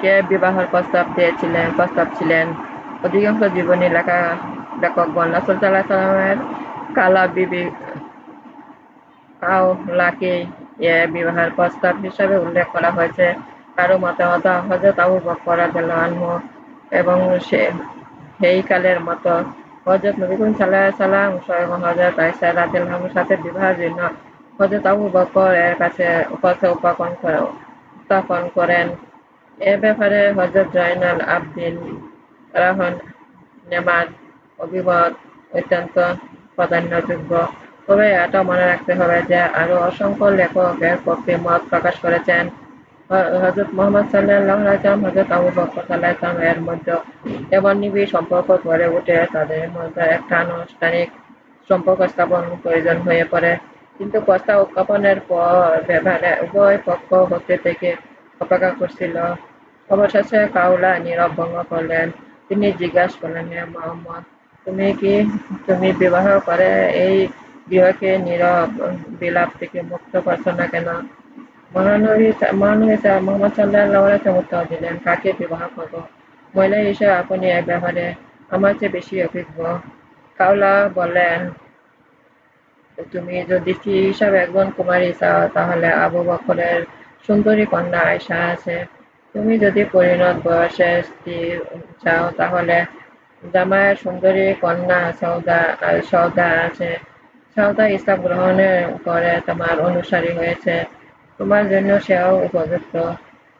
কে বিবাহের প্রস্তাব দিয়েছিলেন, প্রস্তাব ছিলেন? অধিকাংশ জীবনী লেখা কালা বিবি কাওলাকে এ বিবাহের প্রস্তাব হিসাবে উল্লেখ করা হয়েছে। কারও মতামত হযরত আবু বকর আনহু এবং সেই কালের মতো হযরত নবী আলাইহি সাল্লাম স্বয়ং রাদিয়াল্লাহু সাথে বিবাহের জন্য হযরত আবু বকর এর কাছে উত্থাপন করেন। এ ব্যাপারে হযরত জয়নাল আবদিন রাহমানের অভিমত অত্যন্ত প্রাধান্যযোগ্য। তবে এটা মনে রাখতে হবে যে আরও অসংখ্য লেখক এর পক্ষে মত প্রকাশ করেছেন। হযরত মুহাম্মদ আলাইহি ওয়াসাল্লাম আবু বকর আলাইহি এর মধ্যে এমন নিবিড় সম্পর্ক গড়ে উঠে তাদের মধ্যে একটা আনুষ্ঠানিক সম্পর্ক স্থাপন প্রয়োজন হয়ে পড়ে। কিন্তু প্রস্তাব উত্থাপনের পর ব্যাপারে উভয় পক্ষ হতে থেকে অপেক্ষা করছিল। অবশেষে কাউলা নীরব ভঙ্গ করলেন। তিনি জিজ্ঞাসা করলেন মোহাম্মদ, তুমি কি, তুমি বিবাহ করে এই গৃহকে নীরব বিলাপ থেকে মুক্ত করছ না কেন? মহানবী মহানবী মোহাম্মদ সাল্লাহ উত্তর দিলেন, কাকে বিবাহ করব? মহিলা হিসেবে আপনি এ ব্যাপারে আমার চেয়ে বেশি অভিজ্ঞ। কাউলা বললেন তুমি যদি স্ত্রী হিসাবে একজন কুমারী চাও, তাহলে আবু বকরের সুন্দরী কন্যা আয়সা আছে। তুমি যদি পরিণত বয়সের স্ত্রী চাও, তাহলে জামায়ের সুন্দরী কন্যা সৌদা সৌদা আছে। সৌদা ইসলাম গ্রহণের করে তোমার অনুসারী হয়েছে। তোমার জন্য সেও উপযুক্ত।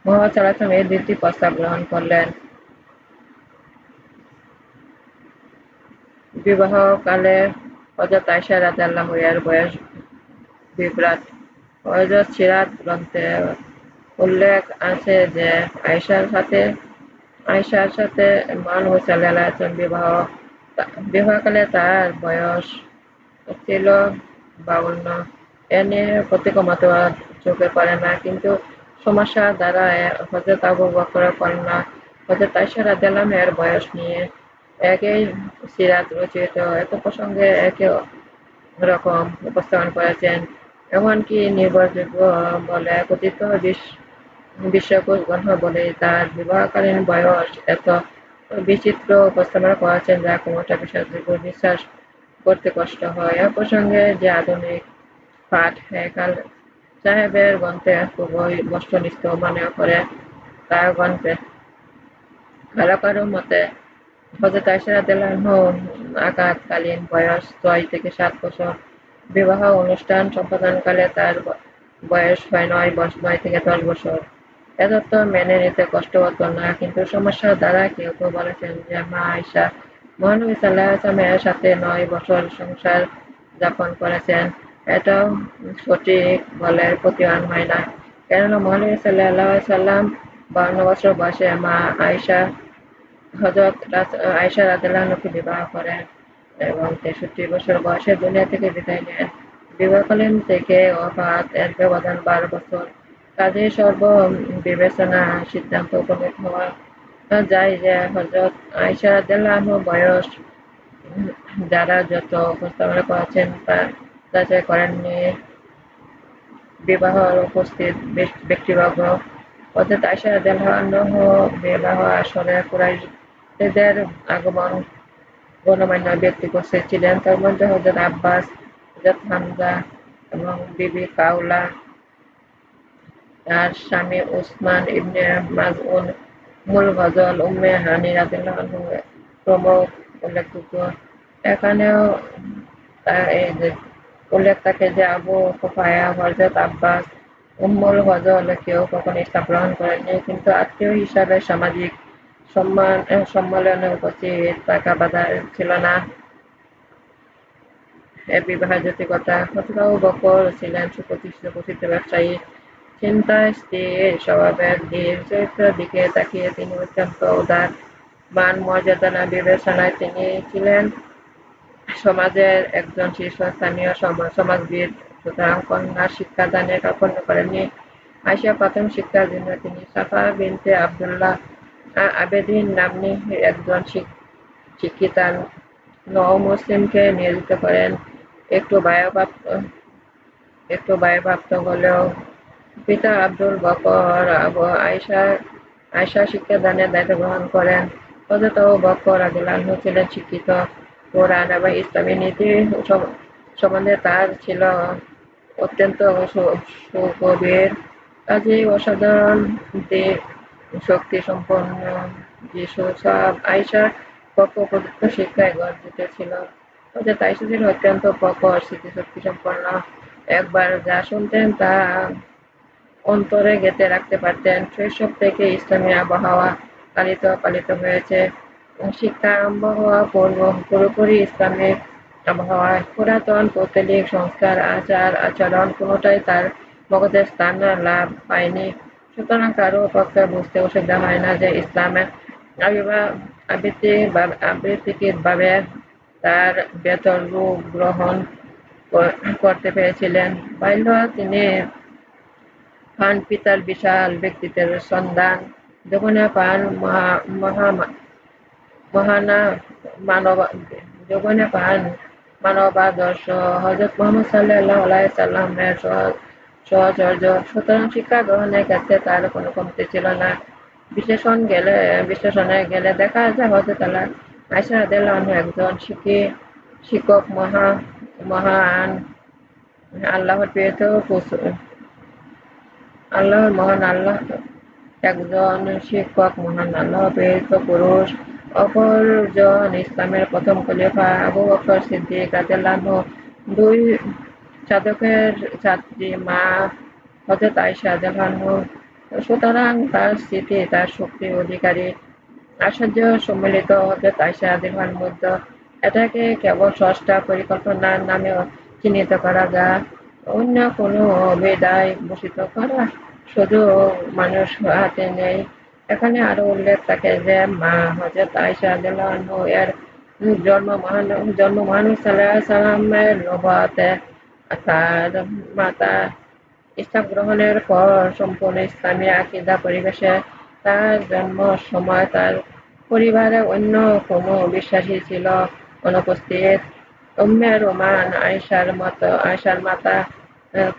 মোহাম্মদ সাল্লাহ এই দুটি প্রস্তাব গ্রহণ করলেন। বিবাহকালে হযরত আয়েশা রাদিয়াল্লাহু এর বয়স বিভ্রাট হযরত সিরাত গ্রন্থে উল্লেখ আছে যে, আয়েশার সাথে আয়েশার সাথে সাল্লাল্লাহু আলাইহি বিবাহ বিবাহকালে তার বয়স ছিল বাউন্ন। এ নিয়ে প্রত্যেক মতবাদ চোখে পড়ে না, কিন্তু সমস্যা দ্বারা হযরত আবু বকরের কন্যা হযরত আয়েশা রাদিয়াল্লাহু এর বয়স নিয়ে একই সিরাত রচিত প্রসঙ্গে একে রকম উপস্থাপন করেছেন। এমনকি নির্ভরযোগ্য বলে কথিত বিশ্বকোষ গ্রন্থ বলে তার বিবাহকালীন বয়স এত বিচিত্র উপস্থাপনা করেছেন যা কোনোটা বিশ্বাসযোগ্য বিশ্বাস করতে কষ্ট হয়। এ প্রসঙ্গে যে আধুনিক পাঠ হেকাল সাহেবের গ্রন্থে খুবই বস্তুনিষ্ঠ মনে করে তার গ্রন্থে কারও কারও মতে হযরত আয়েশা রাদিয়াল্লাহু আঘাতকালীন বয়স ছয় থেকে সাত বছর। বিবাহ অনুষ্ঠান সম্পাদনকালে তার বয়স হয় নয় বছর নয় থেকে দশ বছর। এ তথ্য মেনে নিতে কষ্ট হতো না, কিন্তু সমস্যার দ্বারা কেউ কেউ বলেছেন যে মা আয়েশা মহানবী সাল্লাল্লাহু এর সাথে নয় বছর সংসার যাপন করেছেন। এটাও সঠিক বলে প্রতিমান হয় না। কেননা মহানবী সাল্লাল্লাহু সাল্লাম বাউন্ন বছর বয়সে মা আয়েশা আয়েশা রাদিয়াল্লাহুকে বিবাহ করেন এবং তেষট্টি বছর বয়সে দুনিয়া থেকে বিদায় নেন। বিবাহকালীন থেকে ওফাত এর ব্যবধান বারো বছর। কাজেই সর্ব বিবেচনা সিদ্ধান্ত উপনীত হওয়া যায় যে হজরত রাদিয়াল্লাহু বয়স, যারা যত উপস্থাপনা করেছেন তা যাচাই করেননি। বিবাহ উপস্থিত ব্যক্তিবর্গ হজরত আয়েশা রাদিয়াল্লাহু বিবাহ আসলে কুরাইশ এদের আগমন গণ্যমান্য ব্যক্তি উপস্থিত ছিলেন। তার মধ্যে হজরত আব্বাস হজরত হামজা এবং বিবি কাউলা তার স্বামী উসমান ইবনে মাজউন, মূল গজল উম্মে হানি রাদিয়াল্লাহু প্রমুখ উল্লেখযোগ্য। এখানেও উল্লেখ থাকে যে আবু কুফায়া হজরত আব্বাস উম্মুল গজল কেউ কখনো ইসলাম গ্রহণ করেননি, কিন্তু আত্মীয় হিসাবে সামাজিক সম্মেলনে উপস্থিত থাকা বাধা ছিল না এ বিবাহের জটিলতা হজরত বকর ছিলেন সুপ্রতিষ্ঠিত প্রসিদ্ধ ব্যবসায়ী চিন্তায় স্থির স্বভাবের ধীর চরিত্রের দিকে তাকিয়ে তিনি অত্যন্ত উদার, মান মর্যাদা বিবেচনায় তিনি ছিলেন সমাজের একজন শীর্ষস্থানীয় সমাজবিদ সুতরাং কন্যা শিক্ষাদানে কার্পণ্য করেননি। আইসা প্রাথমিক শিক্ষার জন্য তিনি সাফা বিনতে আবদুল্লাহ আবেদিন নামনি একজন শিক্ষিতা নও মুসলিমকে নিয়োজিত করেন। একটু বায়ুপ্রাপ্ত একটু বায়ুপ্রাপ্ত হলেও পিতা আব্দুল বকর আয়সা শিক্ষাদানের দায়িত্ব গ্রহণ করেন। হযরত বকর রাদিয়াল্লাহু ছিলেন শিক্ষিত। কোরআন এবং ইসলামী নীতি সম্বন্ধে তার ছিল অত্যন্ত সুগভীর। কাজেই অসাধারণ শক্তি সম্পন্ন যিশু সব আয়সার পক্ষ প্রদত্ত শিক্ষায় গর্বিত ছিল। হযরত আয়সা ছিল অত্যন্ত প্রখর স্মৃতিশক্তি সম্পন্ন একবার যা শুনতেন তা অন্তরে গেঁথে রাখতে পারতেন। শৈশব থেকে ইসলামী আবহাওয়া পালিত পালিত হয়েছে। শিক্ষা আরম্ভ হওয়া পূর্ব পুরোপুরি ইসলামের আবহাওয়ায়। পুরাতন পৌতলিক সংস্কার আচার আচরণ কোনোটাই তার মগজে স্থান লাভ পায়নি। সুতরাং কারও পক্ষে বুঝতে অসুবিধা হয় না যে ইসলামের আবৃত্তিকভাবে তার বেতন রূপ গ্রহণ করতে পেরেছিলেন। বাল্য তিনি পান পিতার বিশাল ব্যক্তিত্বের সন্ধান যৌবনে পান মহানা মানব যৌবনে পান মানবাদর্শ হজরত মোহাম্মদ সাল্লাহ সাল্লামের সহচর্য সুতরাং শিক্ষা গ্রহণের ক্ষেত্রে তার কোনো কমতি ছিল না। বিশ্লেষণ গেলে, বিশ্লেষণে গেলে দেখা যায় হজরত আল্লাহ আয়সা আদেল্লাহ একজন শিক্ষী, শিক্ষক, মহা, মহান, আল্লাহর প্রিয়ত আল্লাহর মহান আল্লাহ, একজন শিক্ষক, মহান আল্লাহ প্রেরিত পুরুষ। অপরজন ইসলামের প্রথম খলিফা আবু বকর সিদ্দিক রাদিয়াল্লাহু দুই সাধকের ছাত্রী মা হজরত আয়েশা রাদিয়াল্লাহু সুতরাং তার স্মৃতি, তার শক্তির অধিকারী আশ্চর্য সম্মিলিত হজরত আয়েশা রাদিয়াল্লাহুর মধ্যে। এটাকে কেবল ষষ্ঠা পরিকল্পনার নামে চিহ্নিত করা যায়। অন্য কোনো বেদায় ভূষিত করা শুধু মানুষ হাতে নেই। এখানে আরও উল্লেখ থাকে যে, মা হজরত আয়সা এর জন্ম মহান, জন্ম সাল্লামের নবাতে তার মাতা ইসলাম গ্রহণের পর সম্পূর্ণ ইসলামী আকিদা পরিবেশে তার জন্ম সময় তার পরিবারে অন্য কোনো বিশ্বাসী ছিল। অনুপস্থিত উম্মে রোমান আয়সার মতো আয়সার মাতা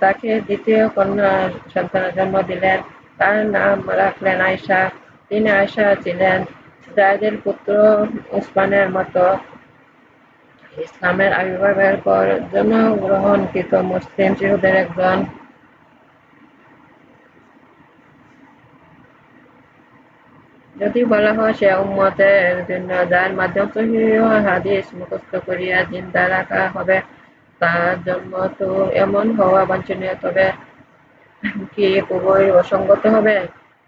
তাকে দ্বিতীয় কন্যা সন্তানের জন্ম দিলেন। তার নাম রাখলেন আয়সা তিনি আয়সা ছিলেন জায়দের পুত্র উসমানের মতো। ইসলামের আবির্ভাবের পর জন্মগ্রহণকৃত মুসলিম শিশুদের একজন যদি বলা হয়, সে উম্মতের জন্য যার মাধ্যম হাদিস মুখস্থ করিয়া জিন্দা রাখা হবে, তার জন্ম তো এমন হওয়া বাঞ্ছনীয়, তবে কি খুবই অসঙ্গত হবে?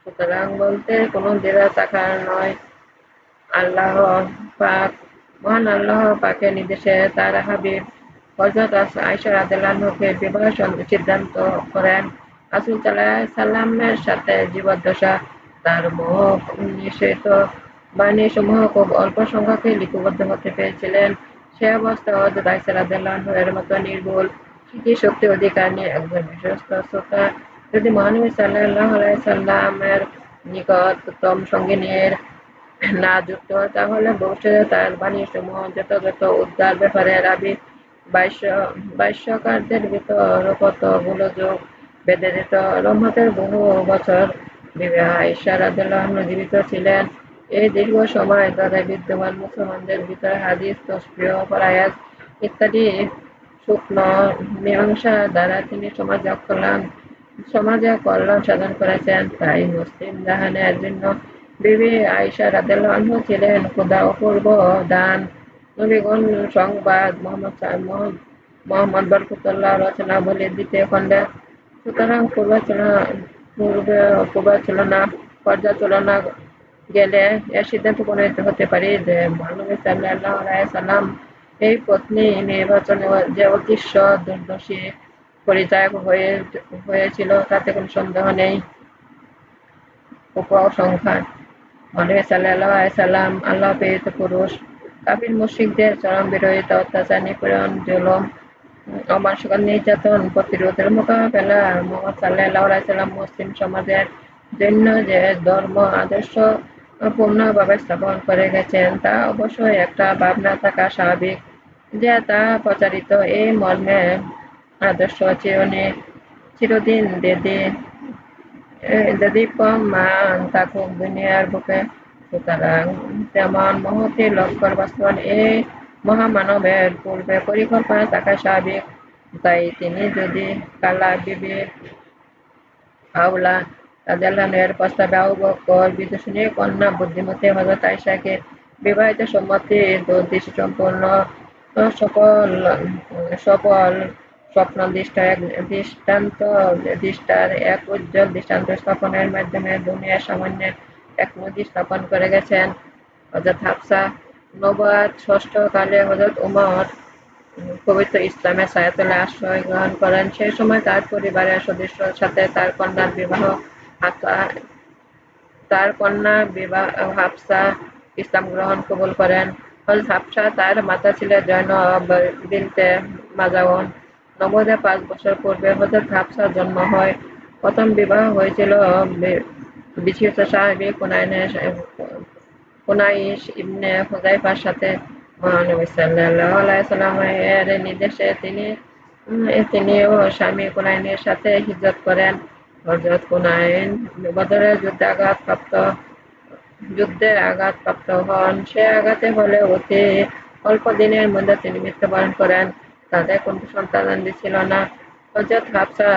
সুতরাং বলতে কোনো দ্বিধা থাকার নয়। আল্লাহ পাক মহান আল্লাহ পাকের নির্দেশে তার হাবিব হজরত বিবাহ সিদ্ধান্ত করেন। সাল্লামের সাথে জীবদ্দশা। তার মোহ বাণী সমূহ খুব অল্প সংখ্যকে লিপিবদ্ধ হতে পেরেছিলেন। সে অবস্থা হজরত রাদেলান এর মতো নির্ভুল স্মৃতি শক্তি অধিকার নিয়ে একজন বিশ্বস্ত শ্রোতা। যদি মহানবী সাল্লাহ সাল্লামের নিকটতম সঙ্গিনীর না যুক্ত হয়, তাহলে ভবিষ্যতে তার বাণী সমূহ যথাযথ উদ্ধার ব্যাপারে রাবি বাইশ্যকারদের ভিতর কত গোলযোগ বেঁধে দিত রহমতের বহু বছর বিবাহ। ইশারাদুল্লাহ জীবিত ছিলেন। এই দীর্ঘ সময় তাদের বিদ্যমান মুসলমানদের ভিতরে হাদিস তসপ্রিয় পরায়াস ইত্যাদি শুকনো মীমাংসা দ্বারা তিনি সমাজ কল্যাণ সমাজে কল্যাণ সাধন করেছেন। তাই মুসলিম জাহানের জন্য বিবি আয়সা ছিলেন খুদা অপূর্ব দান। নবীগণ সংবাদ, মোহাম্মদ মোহাম্মদ বরকতুল্লাহ দ্বিতীয় খণ্ডে সুতরাং পূর্বাচনা পূর্বে পূর্বাচলনা পর্যালোচনা গেলে এর সিদ্ধান্ত উপনীত হতে পারি যে সাল্লাহ সাল্লাম এই পত্নী নির্বাচনে যে অদৃশ্য, দুর্দশী পরিচয় হয়ে, হয়েছিল, তাতে কোনো সন্দেহ নেই। উপসংখ্যান মহানবী সাল্লাহ সাল্লাম আল্লাহ প্রেরিত পুরুষ কাবির মুশিকদের চরম বিরোধিতা, অত্যাচার, নিপীড়ন, জুলম, অমানসিকতা, নির্যাতন, প্রতিরোধের মোকাবেলা, মোহাম্মদ সাল্লাহ সাল্লাম মুসলিম সমাজের জন্য যে ধর্ম, আদর্শ পূর্ণভাবে স্থাপন করে গেছেন, তা অবশ্যই একটা ভাবনা থাকা স্বাভাবিক যে তা প্রচারিত এই মর্মে আদর্শ চিরনি, চিরদিন বেদে যদি প্রমাণ থাকুক দুনিয়ার বুকে, সুতরাং তেমন মহতি লক্ষ্যর বাস্তবায়ন এই মহামানবের পূর্বে পরিকল্পনা থাকা স্বাভাবিক তাই তিনি যদি কালা বিবি আউলা রাজালানের প্রস্তাবে আবু বকর বিদুষণী কন্যা বুদ্ধিমতী হজরত আয়সাকে বিবাহিত সম্মতি সম্পূর্ণ সকল সফল স্বপ্ন দৃষ্টান্ত, দৃষ্টার এক উজ্জ্বল দৃষ্টান্ত স্থাপনের মাধ্যমে দুনিয়া সামান্যের এক নদী স্থাপন করে গেছেন। হজরত হাফসা নবাদ ষষ্ঠ কালে হজরত উমর পবিত্র ইসলামের সায়াতলে আশ্রয় গ্রহণ করেন। সেই সময় তার পরিবারের সদস্যর সাথে তার কন্যার বিবাহ তার কন্যা বিবাহ হাফসা ইসলাম গ্রহণ কবুল করেন। হজরত হাফসা তার মাতা ছিলেন জয়নব বিনতে মাজাউন। নবদে পাঁচ বছর পূর্বে হজরত হাফসার জন্ম হয়। প্রথম বিবাহ হয়েছিল বিশিষ্ট সাহেবী কুনাইশ ইবনে হুজাইফার সাথে। মহানবী সাল্লাহ এর নির্দেশে তিনি তিনিও স্বামী কুনাইনের সাথে হিজরত করেন। হজরত কুনাইন বদরের যুদ্ধে আঘাতপ্রাপ্ত যুদ্ধে আঘাতপ্রাপ্ত হন। সে আঘাতে হলে অতি অল্প দিনের মধ্যে তিনি মৃত্যুবরণ করেন। তাদের কোন সন্তান ছিল না। হজরত হাফসা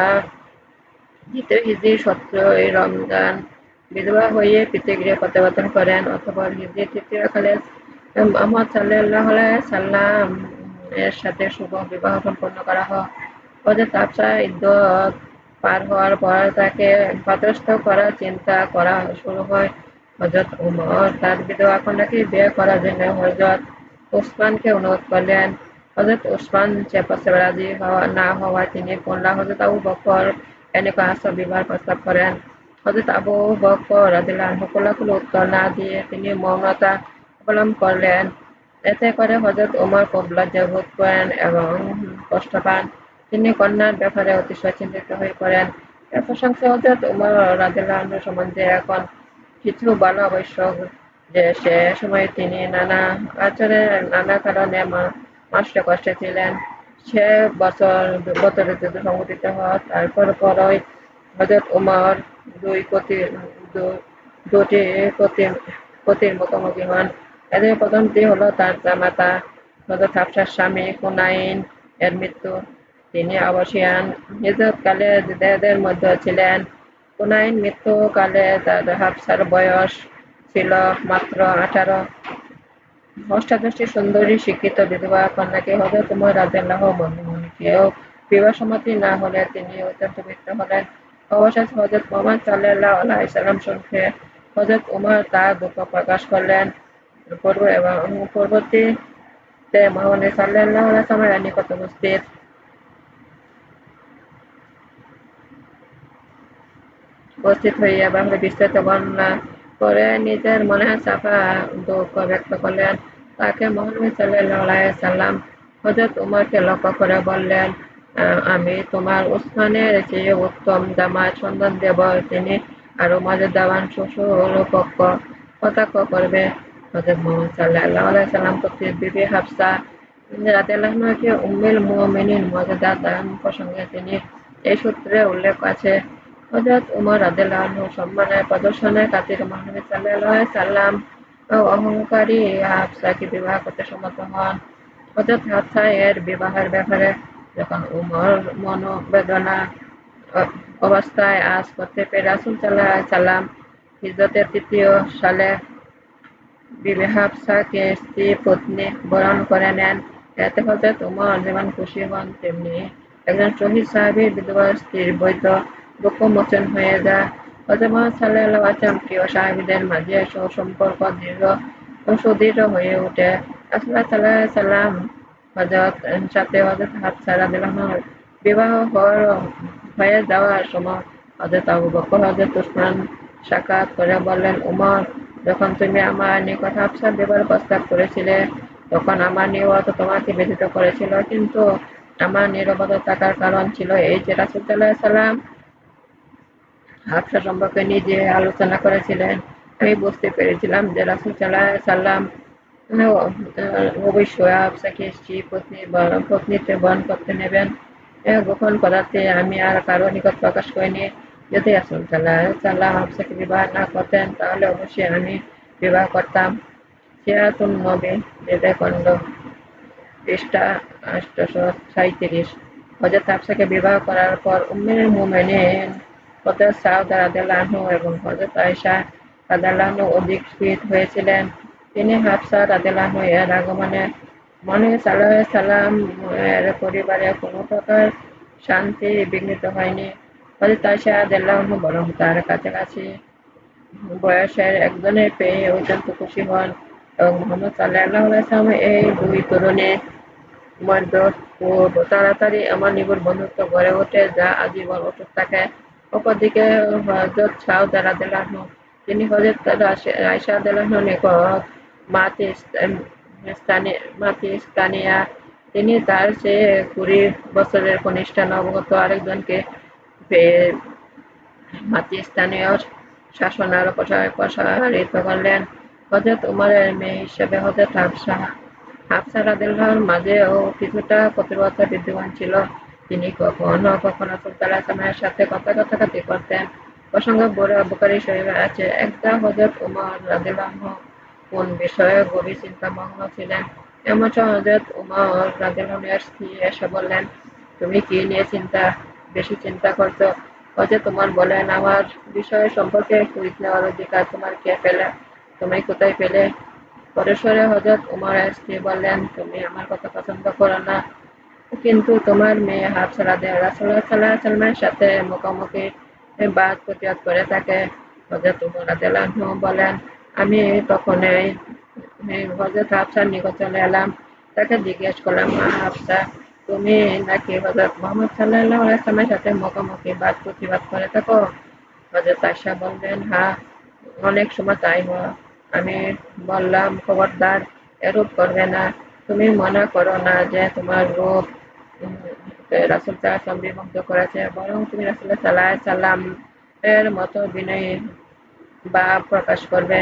দ্বিতীয় হিজি সত্রই রমজান বিধবা হয়ে পিতৃগৃহে প্রত্যাবর্তন করেন অথবা হিজি তৃতীয় কালে মোহাম্মদ সাল্লাহ সাল্লাম এর সাথে শুভ বিবাহ সম্পন্ন করা হয়। হজরত হাফসা ইদ্যত পার হওয়ার পর তাকে পাত্রস্থ করার চিন্তা করা শুরু হয়। হজরত উমর তার বিধবা কন্যাকে বিয়ে করার জন্য হজরত ওসমানকে অনুরোধ করলেন। হজরত ওসমান চেপাসে রাজি না হওয়ায় তিনি কন্যা হজরত আবু বকর এনেকা আসব বিবাহ প্রস্তাব করেন? হজরত আবু বকর রাদিল্লাহ কোলাকুল উত্তর না দিয়ে তিনি মৌনতা অবলম্বন করলেন। এতে করে হজরত উমর খুব লজ্জা বোধ করেন এবং কষ্ট পান। তিনি কন্যার ব্যাপারে অতিশয় চিন্তিত হয়ে পড়েন। এর প্রশংসা হজরত উমর রাদিল্লাহ সম্বন্ধে এখন কিছু বলা আবশ্যক যে সে সময় তিনি নানা আচরে নানা কারণে মাসে কষ্টে ছিলেন। সে বছর, বছরের যুদ্ধ সংগঠিত হয়, তারপর পরই হজরত উমর দুই কোটি দুটি পতির মুখোমুখি হন এদের প্রথমটি হলো তার জামাতা হজরত হাফসার স্বামী কুনাইন। এর মৃত্যু তিনি অবসিয়ান কালে এদের মধ্যে ছিলেন। কুনাইন মৃত্যুকালে তার হাফসার বয়স ছিল মাত্র আঠারো। অষ্টাদশটি সুন্দরী শিক্ষিত বিধবা কন্যাকে হজরত উমর রাজেল্লাহ কেউ বিবাহ সম্মতি না হলে তিনি অত্যন্ত মৃত হলেন। অবশেষ হজরত মোহাম্মদ সাল্লাহ আলাইসাল্লাম শুনতে হজরত উমর তার দুঃখ প্রকাশ করলেন। পূর্ব এবং পরবর্তীতে মোহাম্মদ সাল্লাহ আলাইসলামের নিকট উপস্থিত। উপস্থিত হইয়া বাংলা বিস্তারিত বর্ণনা করে নিজের মনে চাপা দুঃখ ব্যক্ত করলেন। তাকে মহানবী সাল্লাহ সাল্লাম হজরত উমরকে লক্ষ্য করে বললেন আমি তোমার উসমানের চেয়ে উত্তম জামাত সন্ধান দেব তিনি আরও মর্যাদাবান শ্বশুর পক্ষ কটাক্ষ করবে। হজরত মোহাম্মদ সাল্লাহ সাল্লাম কর্তৃক বিবি হাফসা রাতেলাহকে উম্মিল মুমিনিন মর্যাদা দান প্রসঙ্গে তিনি এই সূত্রে উল্লেখ আছে। হজরত উমর রাদেলাহ সম্মানের প্রদর্শনের খাতির মহানবী সাল্লাহ সাল্লাম অহংকারী হাফসাকে বিবাহ করতে সম্মত হন হজরত এর বিবাহের ব্যাপারে যখন উমর মনোবেদনা অবস্থায় আজ করতে পেরে রাসুল সাল্লাম হিজরতের তৃতীয় সালে বিবি হাফসাকে স্ত্রী পত্নী বরণ করে নেন। এতে হজরত উমর যেমন খুশি হন, তেমনি একজন শহীদ সাহাবির বিধবা স্ত্রীর বৈধ দুঃখমোচন হয়ে যায়। হজরত সাল্লাহ আসলাম প্রিয় সাহাবিদের মাঝে সুসম্পর্ক দৃঢ় ও সুদৃঢ় হয়ে ওঠে। আসল্লাহ সাল্লাহ সাল্লাম হজরত সাথে হজরত হাফসা রাদিল্লাহর বিবাহ হয়ে যাওয়ার সময় হজরত আবু বকর হজরত উসমান সাক্ষাৎ করে বললেন, উমর, যখন তুমি আমার নিকট হাফসা বিবাহ প্রস্তাব করেছিলে, তখন আমার নিয়ত তোমাকে ব্যথিত করেছিল। কিন্তু আমার নিরবতা থাকার কারণ ছিল এই যে রাসুল সাল্লাম হাফসা সম্পর্কে নিজে আলোচনা করেছিলেন, আমি বুঝতে পেরেছিলাম যে রাসুল সাল্লাম অবশ্যই হাফসাকে স্ত্রী, পত্নী পত্নীতে বহন করতে নেবেন। গোপন পদার্থে আমি আর কারও নিকট প্রকাশ করিনি। যদি রাসূল সাল্লাল্লাহু আলাইহি সাল্লাম হাফসাকে বিবাহ না করতেন, তাহলে অবশ্যই আমি বিবাহ করতাম। সিরাতুন নবী বিবেকানন্দ পৃষ্ঠা আটশো সাঁইত্রিশ। হযরত হাফসাকে বিবাহ করার পর উম্মুল মুমিনিন সাউদ এবং রাদিয়াল্লাহু অধিক হয়েছিলেন। তিনি হাফসা এর আগমনে মনে সাল্লাহ সাল্লাম এর পরিবারে কোনো প্রকার শান্তি বিঘ্নিত হয়নি। রাদিয়াল্লাহু বরং তার কাছাকাছি বয়সের একজনের পেয়ে অত্যন্ত খুশি হন এবং মোহাম্মদ সাল্লাল্লাহু আলাইহি এই দুই তরুণীর তাড়াতাড়ি আমার নিকট বন্ধুত্ব গড়ে ওঠে যা আজীবন অটুট থাকে। অপরদিকে, হযরত সাউদ রাদিয়াল্লাহু তিনি হযরত আয়েশা রাদিয়াল্লাহু নিকট মাতি মাতি স্থানীয়া, তিনি তার চেয়ে কুড়ি বছরের কনিষ্ঠ নবগত আরেকজনকে মাতি স্থানীয় শাসন আরও প্রসারিত করলেন। হজরত উমরের মেয়ে হিসেবে হজরত হাফসা হাফসা রাদিল্লাহর মাঝেও কিছুটা প্রতিবদ্ধতা বিদ্যমান ছিল। তিনি কখনো কখনো সুলতানের সাথে কথা কাটাকাটি করতেন প্রসঙ্গ বড় বুকারি শরীফে আছে। একটা হজরত উমর রাদিল্লাহ কোন বিষয়ে গভীর চিন্তামগ্ন ছিলেন? এমন হজরত উমর রাদিল্লাহের স্ত্রী এসে বললেন, তুমি কি নিয়ে চিন্তা, বেশি চিন্তা করছ? হজরত উমর বলেন আমার বিষয় সম্পর্কে কুইজ নেওয়ার অধিকার তোমার কে পেলে? তুমি কোথায় পেলে? পরেশ্বরে হজরত উমর স্ত্রী বললেন, তুমি আমার কথা পছন্দ করো না। কিন্তু তোমার মেয়ে হাফসারা দেয় রাসুল্লাহ সাল্লাহ সাল্লামের সাথে মুখোমুখি বাদ প্রতিবাদ করে থাকে। হজরত আদেলানহু বলেন, আমি তখন এই হজরত হাফসার নিকট চলে এলাম। তাকে জিজ্ঞেস করলাম, মা হাফসা, তুমি নাকি হজরত মোহাম্মদ সাল্লাহ আসলামের সাথে মুখোমুখি বাদ প্রতিবাদ করে থাকো? হজরত আশা বললেন হ্যাঁ অনেক সময় তাই আমি বললাম, খবরদার, এরূপ করবে না। তুমি মনে করো না যে তোমার রূপ রাসুল সাল্লাম বিমুগ্ধ করেছে। বরং তুমি রাসুল সাল্লাহ সাল্লাম এর মতো বিনয়ী বা প্রকাশ করবে।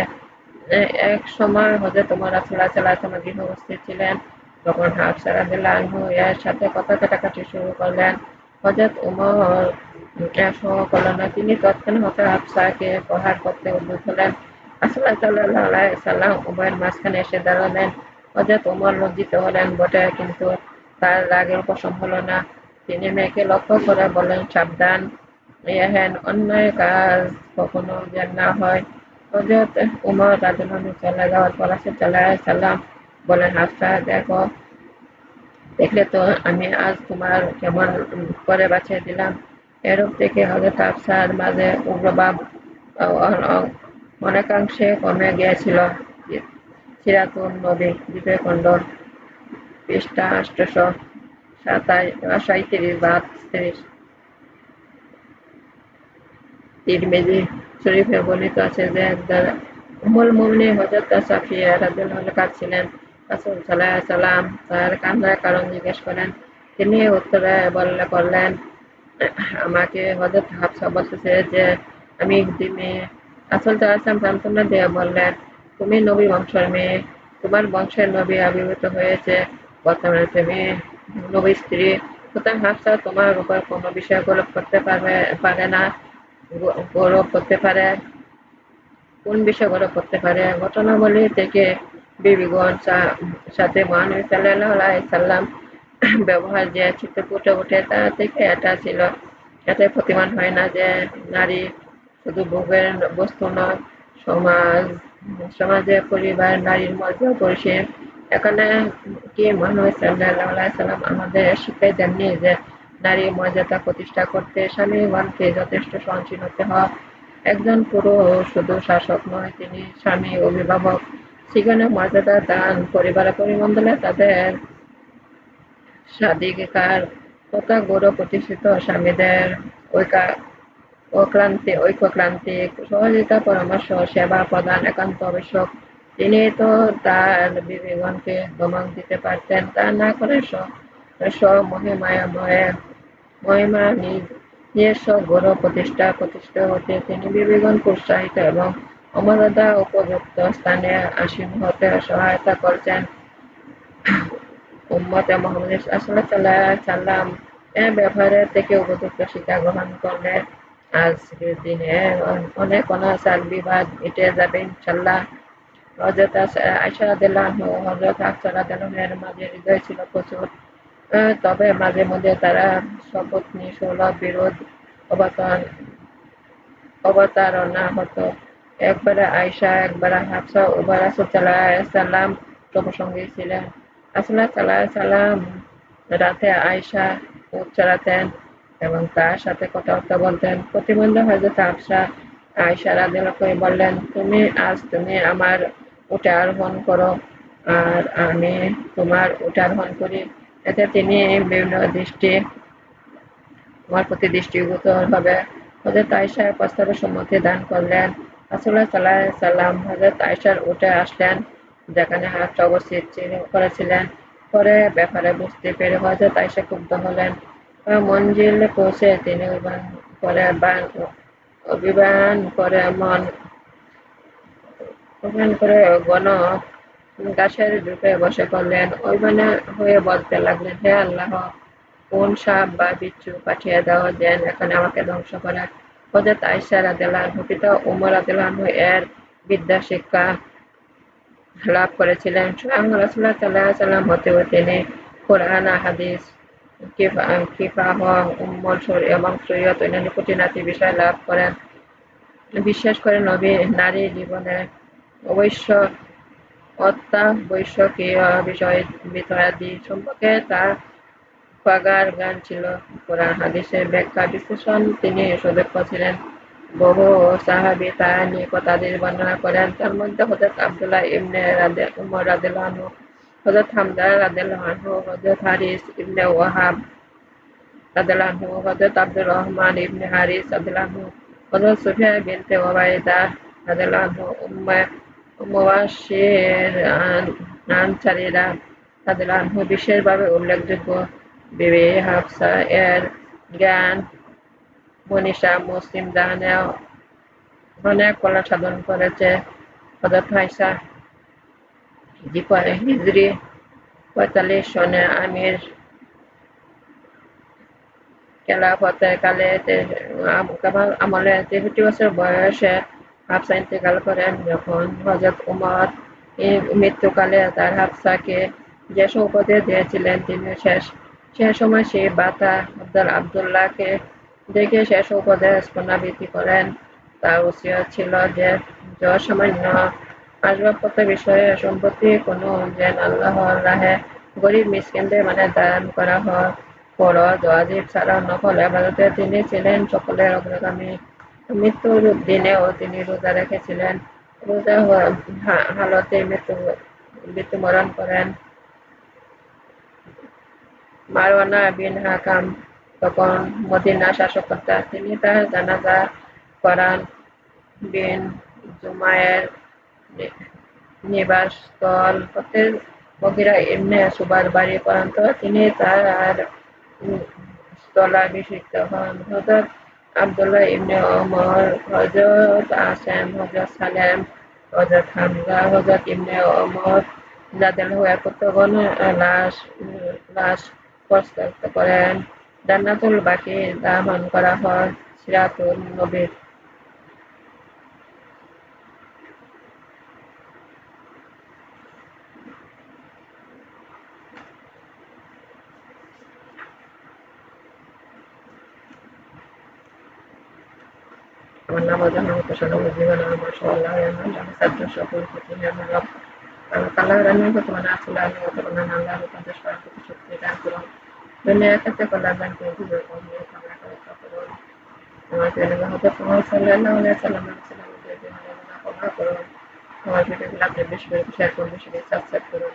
এক সময় হজরত তোমার রাসুল্লাহ সাল্লাহ তোমার গৃহ উপস্থিত ছিলেন। তখন হাফসা রাদিল্লাহ এর সাথে কথা কাটাকাটি শুরু করলেন। হজরত উমর সহ করলেন না তিনি তৎক্ষণাৎ হাফসাকে প্রহার করতে উদ্যুত হলেন। রাসুল্লাহ সাল্লাহ সাল্লাম উমরের মাঝখানে এসে দাঁড়ালেন। হজরত উমর লজ্জিত হলেন বটে, কিন্তু তার রাগের উপশম হলো না তিনি মেয়েকে লক্ষ্য করে বলেন সাবধান এহেন অন্যায় কাজ কখনো যেন না হয়। উমর চলে যাওয়ার পর সাল্লাম বলেন দেখো, দেখলে তো আমি আজ তোমার কেমন করে বাঁচিয়ে দিলাম। এরূপ থেকে হজরত মাঝে উগ্রভাব অনেকাংশে কমে গিয়েছিল। সিরাতুন নবী বিবেকন্ড পৃষ্ঠা সাঁত্রিশ তিরমিজি শরীফে বর্ণিত আছে যে উমুল মুমনি হজরত সাফিয়া কাঁদছিলেন। রাসূল আলাইহি সাল্লাম তার কারণ জিজ্ঞেস করেন, তিনি উত্তরে বললে করলেন আমাকে হজরত হাফসা বলতেছে যে, আমি মেয়ে রাসূল সান্ত্বনা দিয়ে বললেন, তুমি নবী বংশের মেয়ে, তোমার বংশের নবী আবির্ভূত হয়েছে বর্তমানে তুমি নবী স্ত্রী সুতরাং হাফসা তোমার উপর কোনো বিষয় গৌরব করতে পারবে, পারে না গৌরব করতে পারে। কোন বিষয় গৌরব করতে পারে? ঘটনাবলী থেকে বিবিগণ সাথে মহানবী সাল্লাহ সাল্লাম ব্যবহার যে চিত্র ফুটে ওঠে, তা থেকে এটা ছিল। এতে প্রতিমান হয় না যে নারী শুধু ভোগের বস্তু নয়, সমাজ, সমাজে পরিবার, নারীর মধ্যে পরিষেব এখানে কি মহানবী সাল্লাহ সাল্লাম আমাদের শিখাই দেননি যে নারী মর্যাদা প্রতিষ্ঠা করতে স্বামীগণকে যথেষ্ট সহনশীল হতে হয়। একজন পুরুষ শুধু শাসক নয়, তিনি স্বামী, অভিভাবক সেখানে মর্যাদা দান, পরিবার পরিমণ্ডলে তাদের স্বাধিকার তথা গৌরব প্রতিষ্ঠিত স্বামীদের ঐকা অক্লান্তি সহযোগিতা, পরামর্শ, সেবা প্রদান, একান্ত আবশ্যক। তিনি তো তার বিবেগণকে দমন দিতে পারতেন, তা না করে স্বমহিমাময় মহিমা নিজস্ব গৌরব প্রতিষ্ঠা প্রতিষ্ঠা হতে তিনি বিবেগণ উৎসাহিত এবং অমর্যাদা উপযুক্ত স্থানে আসীন হতে সহায়তা করছেন। উম্মতে মোহাম্মদ সাল্লাম এ ব্যাপারে থেকে উপযুক্ত শিক্ষা গ্রহণ করলে আজকের দিনে অনেক অনাচার বিবাদ মিটে যাবে ইনশাল্লাহ হজরত হজরত মাঝে হৃদয় ছিল প্রচুর। তবে মাঝে মধ্যে তারা বিরোধ অবতার, অবতারণা হতো। একবারে আয়সা একবারে হাফসা রাসূল সাল্লাম প্রসঙ্গে ছিলেন। রাসূল সাল্লাম রাতে আয়সা উঠ চালাতেন এবং তার সাথে কথাবার্তা বলতেন। প্রতিবন্ধী হজরত আফসা আয়সা রাদিয়াল্লাহু বললেন, তুমি, আজ তুমি আমার উঠে আরোহণ করো। আর আমি তোমার উঠে আরোহণ করি। এতে তিনি বিভিন্ন দৃষ্টি, আমার প্রতি দৃষ্টিগোচর হবে হজরত আয়সার প্রস্তাবে সম্মতি দান করলেন। রাসুল্লাহ সাল্লাহ সাল্লাম হজরত আয়সার উঠে আসলেন। যেখানে হাত অবস্থিত করেছিলেন। পরে ব্যাপারে বুঝতে পেরে হজরত আয়সা ক্ষুব্ধ হলেন। মঞ্জিল পৌঁছে তিনি করে অভিমান করে মন অভিমান করে গণ গাছের রূপে বসে করলেন ওইমানে হয়ে বলতে লাগলেন, হে আল্লাহ, কোন সাপ বা বিচ্ছু পাঠিয়ে দাও, যেন এখানে আমাকে ধ্বংস করে। হজরত আইসা রাদিয়াল্লাহু পিতা উমর রাদিয়াল্লাহু এর বিদ্যা শিক্ষা লাভ করেছিলেন। স্বয়ং রাসূলুল্লাহ সাল্লাল্লাহু সাল্লাম হতেও তিনি কোরআন, হাদিস কিফাহ, উম্মল এবং শরীয়ত অন্যান্য খুঁটিনাটি বিষয় লাভ করেন। বিশ্বাস করে নবী নারী জীবনে অত্যাবশ্যকীয় বিষয় বিষয়াদি সম্পর্কে তার পাগার গান ছিল কোরআন হাদিসের ব্যাখ্যা বিশ্লেষণ। তিনি সুদক্ষ ছিলেন। বহু সাহাবি তার নিকট তাদের বর্ণনা করেন। তার মধ্যে হজরত আবদুল্লাহ ইবনে উমর রাদিল্লাহু হজরত হামদা রাদিল্লাহু হজরত হারিস ইবনে ওয়াহাব রাদিল্লাহু হজরত আব্দুর রহমান ইবনে হারিস রাদিল্লাহু হজরত সুফিয়া বিনতে ওবায়দা রাদিল্লাহু উম্মে মুওয়াশশির আনসারীরা রাদিল্লাহু বিশেষভাবে উল্লেখযোগ্য। বিবি হাফসা এর জ্ঞান মনীষা মুসলিম দানে অনেক কল্যাণ সাধন করেছে। হজরত হাইসা হিজরি পঁয়তাল্লিশ সনে আমির খেলাফতের কালে আমলে তেষট্টি বছর বয়সে হাফসা ইন্তেকাল করেন যখন হজরত উমর মৃত্যুকালে তার হাফসাকে যে উপদেশ দিয়েছিলেন তিনি শেষ, সে সময় সেই বাতা আব্দুল আবদুল্লাহকে দেখে শেষ উপদেশ পুনরাবৃত্তি করেন। তার উচিত ছিল যে সামান্য আসবাবপত্র বিষয়ে সম্পত্তি কোনো যেন আল্লাহর রাহে গরিব মিসকিনদের মানে দান করা হয়। ফরজ, ওয়াজিব ছাড়া নকল আবাদতে তিনি ছিলেন সকলের অগ্রগামী। মৃত্যুর দিনেও তিনি রোজা রেখেছিলেন। রোজা হালতে মৃত্যু, মৃত্যুবরণ করেন। মারওয়ানা বিন হাকাম তখন মদিনা শাসকর্তা তিনি তার জানাজা করান বিন জুমায়ের নিবাসস্থল হতে মহিরা ইবনে সুবার বাড়ি পর্যন্ত তিনি তার আর স্থলাভিষিক্ত হন। হজরত আবদুল্লাহ ইবনে ওমর হজরত আসেম হজরত সালেম হজরত হামজা হজরত ইবনে ওমর যাদের হয়ে পুত্রগণ লাশ লাশ প্রস্তাবিত করেন। জান্নাতুল বাকি দাহন করা হয় সিরাতুল নবীর। আমার নামাজ আমার পেশাগত জীবন আমার সল্লাহ আমার ছাত্র সকল প্রতি আমার রব আল্লাহ রান্না করতে মানে আসলে আমি অত আল্লাহ তাদের সরকারি শক্তি দান করুন দুনিয়া ক্ষেত্রে কল্যাণ দান করে দিবে কামনা করে করুন আমার প্রিয় নবী হযরত মুহাম্মদ সাল্লাল্লাহু আলাইহি সাল্লামের সাল্লামের জীবনে ক্ষমা করুন আমার ভিডিওগুলো আপনি বেশি করে শেয়ার করুন বেশি করে সাবস্ক্রাইব করুন